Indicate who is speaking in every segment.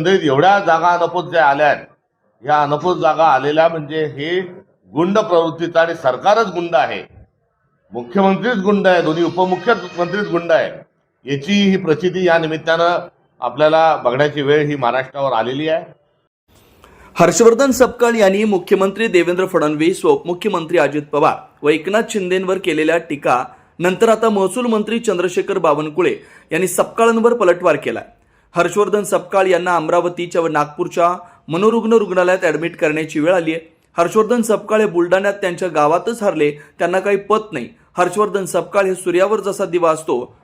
Speaker 1: म्हणजे एवढ्या जागा अनपोत ज्या आल्या आहेत या अनपोत जागा आलेल्या म्हणजे हे गुंड प्रवृत्तीचा आणि सरकारच गुंड आहे. मुख्यमंत्रीच गुंड आहे दोन्ही उपमुख्यमंत्रीच गुंड आहे. याची ही प्रचिती या निमित्तानं आपल्याला बघण्याची वेळ ही महाराष्ट्रावर आलेली आहे.
Speaker 2: हर्षवर्धन सपकाळ यांनी मुख्यमंत्री देवेंद्र फडणवीस व उपमुख्यमंत्री अजित पवार व एकनाथ शिंदेंवर केलेल्या टीका नंतर आता महसूल मंत्री चंद्रशेखर बावनकुळे यांनी सपकाळांवर पलटवार केला हर्षवर्धन सपकाळ यांना अमरावतीच्या व नागपूरच्या मनोरुग्ण रुग्णालयात ॲडमिट करण्याची वेळ आली आहे. हर्षवर्धन सपकाळ हे बुलढाण्यात त्यांच्या गावातच हरले त्यांना काही पत नाही. हर्षवर्धन सपकाळ हे सूर्यावर जसा दिवा असतो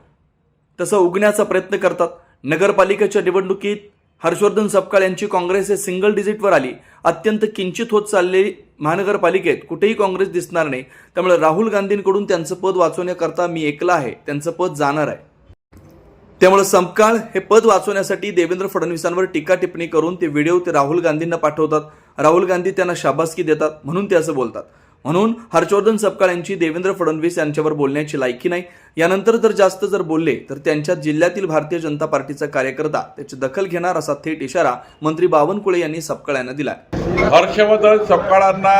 Speaker 2: तसं उगण्याचा प्रयत्न करतात. नगरपालिकेच्या निवडणुकीत हर्षवर्धन सपकाळ यांची काँग्रेस हे सिंगल डिजिटवर आली. अत्यंत किंचित होत चाललेली महानगरपालिकेत कुठेही काँग्रेस दिसणार नाही. त्यामुळे राहुल गांधींकडून त्यांचं पद वाचवण्याकरता मी एकला आहे त्यांचं पद जाणार आहे. त्यामुळे समकाळ हे पद वाचवण्यासाठी देवेंद्र फडणवीसांवर टीका टिप्पणी करून ते व्हिडिओ ते राहुल गांधींना पाठवतात. राहुल गांधी त्यांना शाबासकी देतात म्हणून ते असं बोलतात. म्हणून हर्षवर्धन सपकाळ यांची देवेंद्र फडणवीस यांच्यावर बोलण्याची लायकी नाही. यानंतर जर जास्त जर बोलले तर त्यांच्या जिल्ह्यातील भारतीय जनता पार्टीचा कार्यकर्ता त्याची दखल घेणार असा थेट इशारा मंत्री बावनकुळे यांनी सपकाळ यांना दिला
Speaker 3: हर्षवर्धन सपकाळांना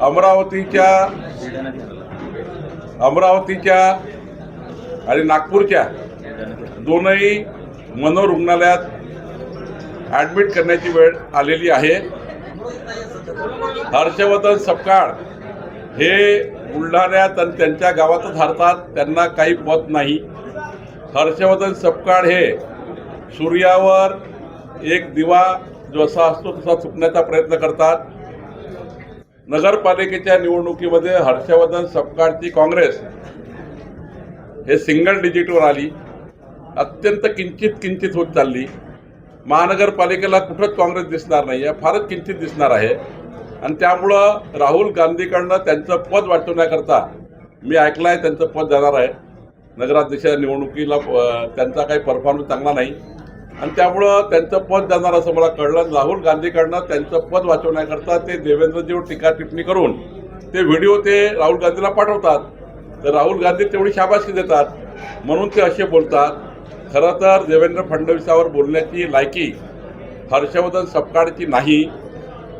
Speaker 3: अमरावतीच्या अमरावतीच्या आणि नागपूरच्या दोनही मनोरुग्णालयात ॲडमिट करण्याची वेळ आलेली आहे. हर्षवर्धन सपकाळ हे बुलढाण्यात आणि त्यांच्या गावातच हरतात त्यांना काही पत नाही. हर्षवर्धन सपकाळ हे सूर्यावर एक दिवा जसा असतो तसा चुकण्याचा प्रयत्न करतात. नगरपालिकेच्या निवडणुकीमध्ये हर्षवर्धन सपकाळची काँग्रेस हे सिंगल डिजिटवर आली. अत्यंत किंचित किंचित होत चालली. महानगरपालिकेला कुठंच काँग्रेस दिसणार नाही आहे फारच किंचित दिसणार आहे. आणि त्यामुळं राहुल गांधीकडनं त्यांचं पद वाटवण्याकरता मी ऐकलं आहे त्यांचं पद जाणार आहे. नगराध्यक्षाच्या निवडणुकीला त्यांचा काही परफॉर्मन्स चांगला नाही. आणि त्यामुळं त्यांचं पद जाणार असं मला कळलं. राहुल गांधीकडनं त्यांचं पद वाचवण्याकरता ते देवेंद्रजीवर टीका टिप्पणी करून ते व्हिडिओ ते राहुल गांधीला पाठवतात. तर राहुल गांधी तेवढी शाबासकी देतात. म्हणून ते असे बोलतात. खरं तर देवेंद्र फडणवीसावर बोलण्याची लायकी हर्षवर्धन सपकाळची नाही.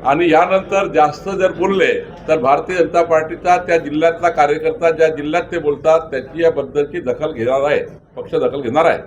Speaker 3: आणि यानंतर जास्त जर बोलले तर भारतीय जनता पार्टीचा त्या जिल्ह्यातला कार्यकर्ता ज्या जिल्ह्यात ते बोलतात त्याची याबद्दलची दखल घेणार आहे पक्ष दखल घेणार आहे